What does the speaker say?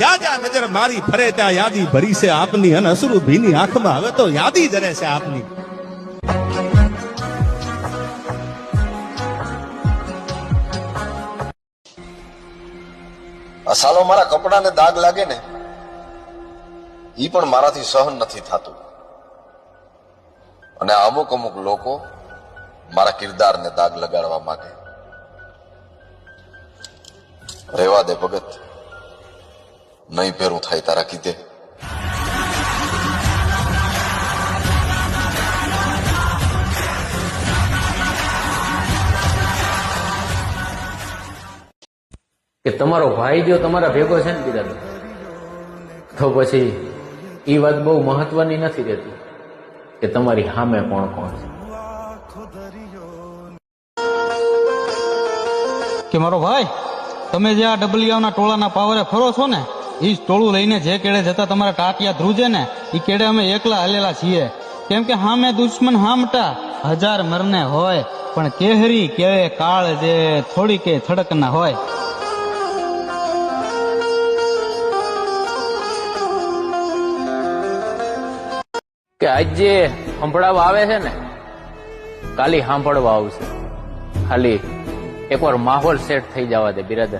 જ્યાં જ્યાં નજર મારી ફરે ત્યાં યાદી ભરી છે આપની અને અસરુ ભીની આંખમાં. હવે તો યાદી જરે છે આપની. સાલો મારા કપડાને દાગ લાગે ને એ પણ મારાથી સહન નથી થતું. અને અમુક અમુક લોકો મારા કિરદારને દાગ લગાડવા માંગે. રેવા દે ભગત. નહીં ભેરું થાય તારા કીધે. કે તમારો ભાઈ જો તમારા ભેગો છે ને બીજા તો પછી એ વાત બહુ મહત્વની નથી રહેતી કે તમારી સામે કોણ કોણ છે. કે મારો ભાઈ તમે જે આ ડબલિયાઓના ટોળાના પાવરે ફરો છો ને એ ટોળું લઈને જે કેડે જતા તમારા ટાટિયા ધ્રુજે ને એ કેડે અમે એકલા હલેલા છીએ. કેમ કે હામે દુશ્મન હામટા, હજાર મરને હોય, પણ કેહરી કેવે કાળ જે થોડી કે થડક ના હોય. કે આજ જે સંભળાવવા આવે છે ને? કાલી સાંભળવા આવશે. ખાલી એકવાર માહોલ સેટ થઈ જવા દે, બિરાદર.